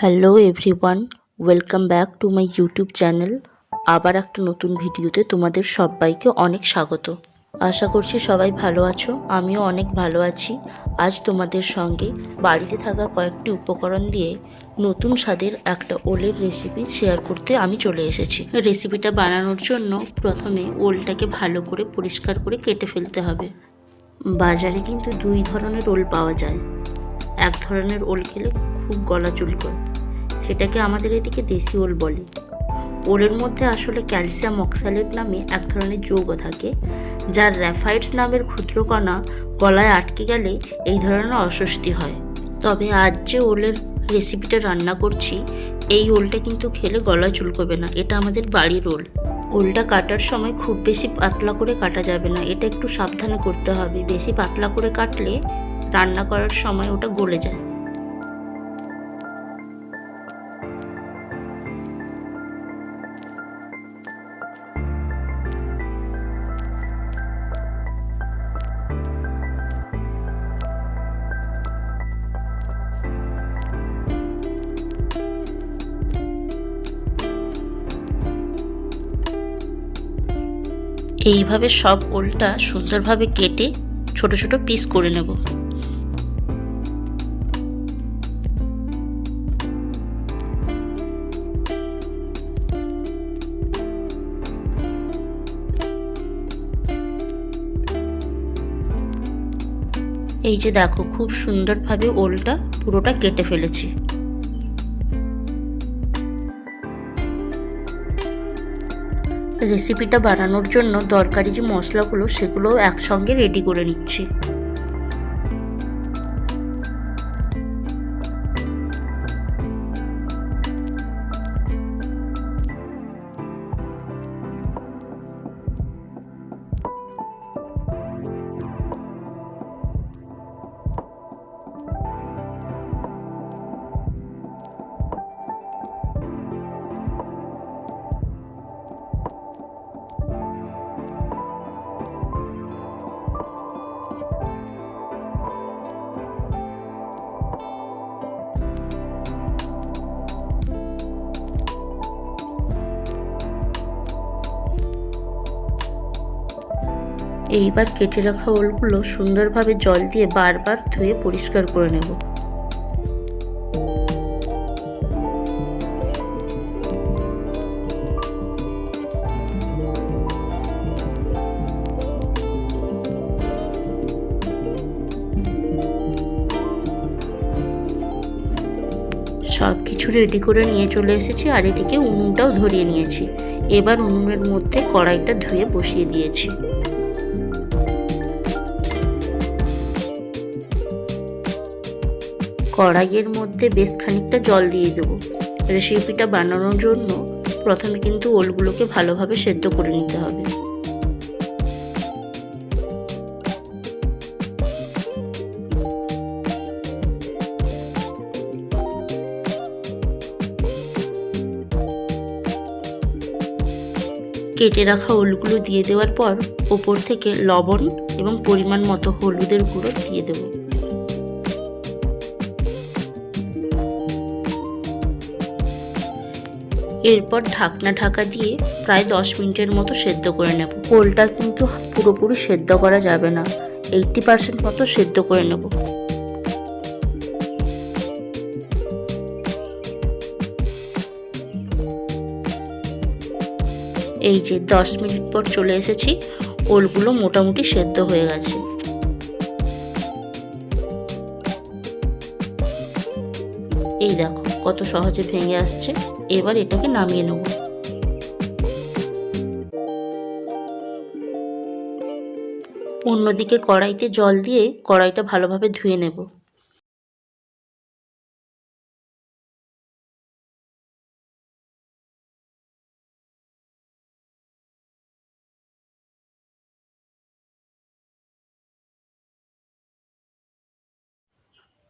Hello everyone welcome back to my YouTube channel আবার একটা নতুন ভিডিওতে তোমাদের সবাইকে অনেক স্বাগত। আশা করছি সবাই ভালো আছো, আমিও অনেক ভালো আছি। আজ তোমাদের সঙ্গে বাড়িতে থাকা কয়েকটি উপকরণ দিয়ে নতুন স্বাদের একটা ওলের রেসিপি শেয়ার করতে আমি চলে এসেছি। রেসিপিটা বানানোর জন্য প্রথমে ওলটাকে ভালো করে পরিষ্কার করে কেটে ফেলতে হবে। বাজারে কিন্তু দুই ধরনের ওল পাওয়া যায়। এক ধরনের ওল খেলে খুব গলা চুলকোয়। সেটাকে আমাদের এদিকে দেশি ওল বলে। ওলের মধ্যে আসলে ক্যালসিয়াম অক্সালেট নামে এক ধরনের যৌগ থাকে, যার র্যাফাইডস নামের ক্ষুদ্রকণা গলায় আটকে গেলে এই ধরনের অস্বস্তি হয়। তবে আজ যে ওলের রেসিপিটা রান্না করছি, এই ওলটা কিন্তু খেলে গলা চুলকবে না, এটা আমাদের বাড়ির ওল। ওলটা কাটার সময় খুব বেশি পাতলা করে কাটা যাবে না, এটা একটু সাবধানে করতে হবে। বেশি পাতলা করে কাটলে রান্না করার সময় ওটা গলে যায়। এইভাবে সব ওলটা সুন্দরভাবে কেটে ছোট ছোট পিস করে নেব। এই যে দেখো, খুব সুন্দরভাবে ওলটা পুরোটা কেটে ফেলেছি। রেসিপিটা বানানোর জন্য দরকারি যে মশলাগুলো সেগুলোও একসঙ্গে রেডি করে নিচ্ছি। এইবার কেটে রাখা ওলগুলো সুন্দরভাবে জল দিয়ে বারবার ধুয়ে পরিষ্কার করে নেব। সব কিছু রেডি করে নিয়ে চলে এসেছি আর এদিকে উনুনটাও ধরিয়ে নিয়েছি। এবার উনুনের মধ্যে কড়াইটা ধুয়ে বসিয়ে দিয়েছি। কড়াইয়ের মধ্যে বেশ খানিকটা জল দিয়ে দেবো। রেসিপিটা বানানোর জন্য প্রথমে কিন্তু ওলগুলোকে ভালোভাবে সেদ্ধ করে নিতে হবে। কেটে রাখা ওলগুলো দিয়ে দেওয়ার পর ওপর থেকে লবণ এবং পরিমাণ মতো হলুদের গুঁড়ো দিয়ে দেবো। এরপর ঢাকনা ঢাকা দিয়ে প্রায় দশ মিনিটের মতো সেদ্ধ করে নেব। ওলটা কিন্তু পুরোপুরি সেদ্ধ করা যাবে না। এইটটি পার্সেন্ট মতো সেদ্ধ করে নেব। এই যে দশ মিনিট পর চলে এসেছি, ওলগুলো মোটামুটি সেদ্ধ হয়ে গেছে। এই দেখো কত সহজে ভেঙে আসছে, এবার এটাকে নামিয়ে নেব। অন্যদিকে কড়াইতে জল দিয়ে কড়াইটা ভালোভাবে ধুয়ে নেব।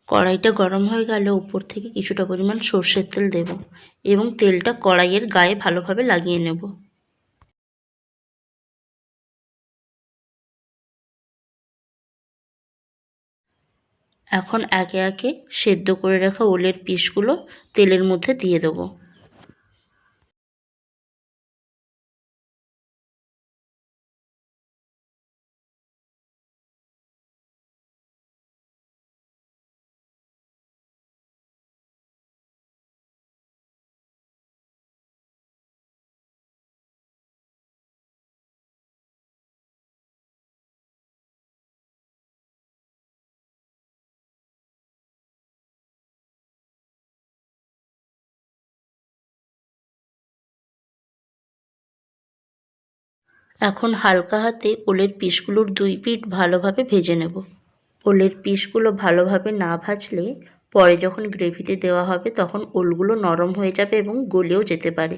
কড়াইটা গরম হয়ে গেলে উপর থেকে কিছুটা পরিমাণ সর্ষের তেল দেব এবং তেলটা কড়াইয়ের গায়ে ভালোভাবে লাগিয়ে নেব। এখন একে একে সেদ্ধ করে রাখা ওলের পিসগুলো তেলের মধ্যে দিয়ে দেবো। এখন হালকা হাতে ওলের পিসগুলোর দুই পিঠ ভালোভাবে ভেজে নেব। ওলের পিসগুলো ভালোভাবে না ভাজলে পরে যখন গ্রেভিতে দেওয়া হবে তখন ওলগুলো নরম হয়ে যাবে এবং গলেও যেতে পারে।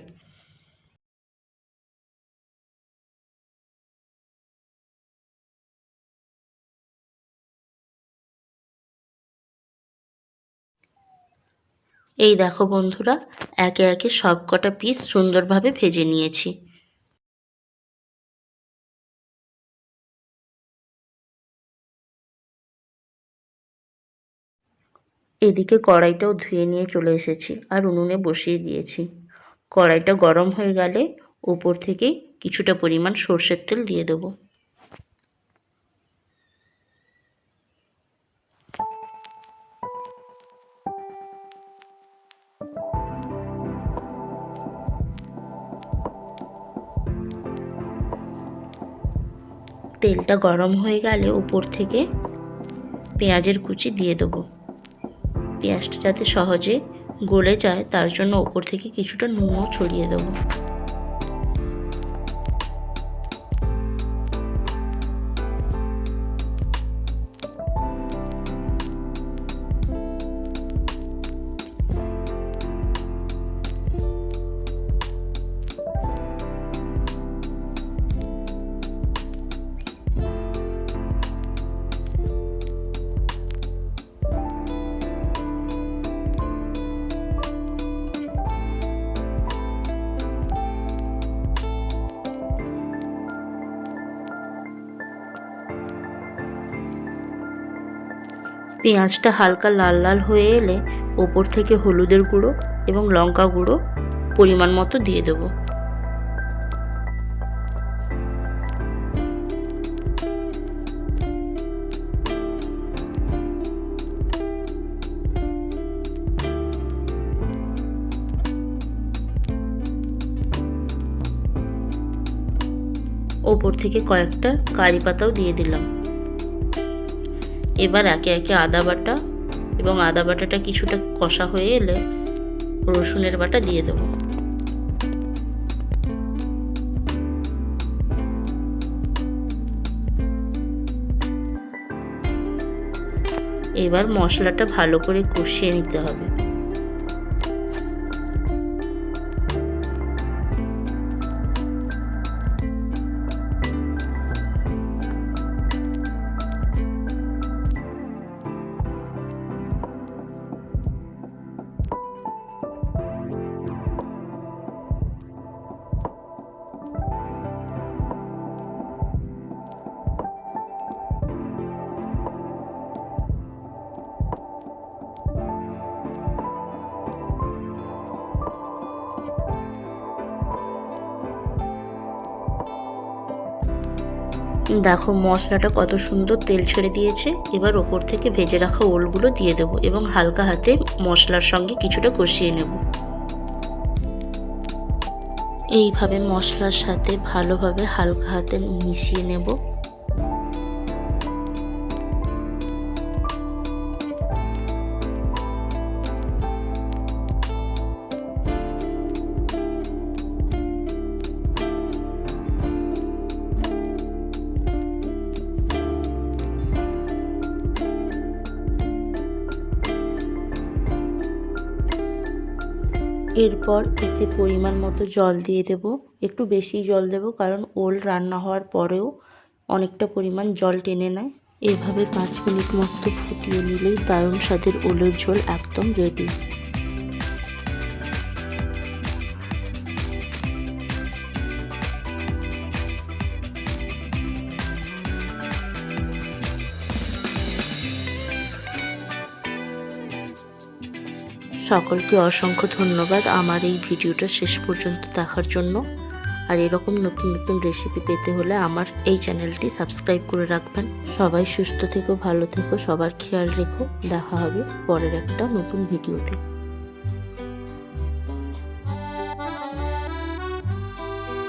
এই দেখো বন্ধুরা, একে একে সব কটা পিস সুন্দরভাবে ভেজে নিয়েছি। এদিকে কড়াইটাও ধুয়ে নিয়ে চলে এসেছি আর উনুনে বসিয়ে দিয়েছি। কড়াইটা গরম হয়ে গেলে ওপর থেকে কিছুটা পরিমাণ সর্ষের তেল দিয়ে দেবো। তেলটা গরম হয়ে গেলে উপর থেকে পেঁয়াজের কুচি দিয়ে দেবো। পেঁয়াজটা যাতে সহজে গলে যায় তার জন্য ওপর থেকে কিছুটা নুনও ছড়িয়ে দেবো। পেঁয়াজটা হালকা লাল লাল হয়ে এলে ওপর থেকে হলুদের গুঁড়ো এবং লঙ্কা গুঁড়ো পরিমাণ মতো দিয়ে দেবো। ওপর থেকে কয়েকটা কারি পাতাও দিয়ে দিলাম। এবার একে একে আদা বাটা এবং আদা বাটাটা কিছুটা কষা হয়ে এলে রসুনের বাটা দিয়ে দেবো। এবার মশলাটা ভালো করে কষিয়ে নিতে হবে। দেখো মশলাটা কত সুন্দর তেল ছেড়ে দিয়েছে। এবার ওপর থেকে ভেজে রাখা ওলগুলো দিয়ে দেবো এবং হালকা হাতে মশলার সঙ্গে কিছুটা কষিয়ে নেব। এইভাবে মশলার সাথে ভালোভাবে হালকা হাতে মিশিয়ে নেব। এরপর এতে পরিমাণ মতো জল দিয়ে দেব। একটু বেশি জল দেব কারণ ওল রান্না হওয়ার পরেও অনেকটা পরিমাণ জল টেনে নেয়। এভাবে পাঁচ মিনিট মতো ফুটিয়ে নিলেই দারুণ স্বাদের ওলের ঝোল একদম রেডি সকলকে অসংখ্য ধন্যবাদ আমার এই ভিডিওটা শেষ পর্যন্ত দেখার জন্য। আর এরকম নতুন নতুন রেসিপি পেতে হলে আমার এই চ্যানেলটি সাবস্ক্রাইব করে রাখবেন। সবাই সুস্থ থেকো, ভালো থেকো, সবার খেয়াল রেখো। দেখা হবে পরের একটা নতুন ভিডিওতে।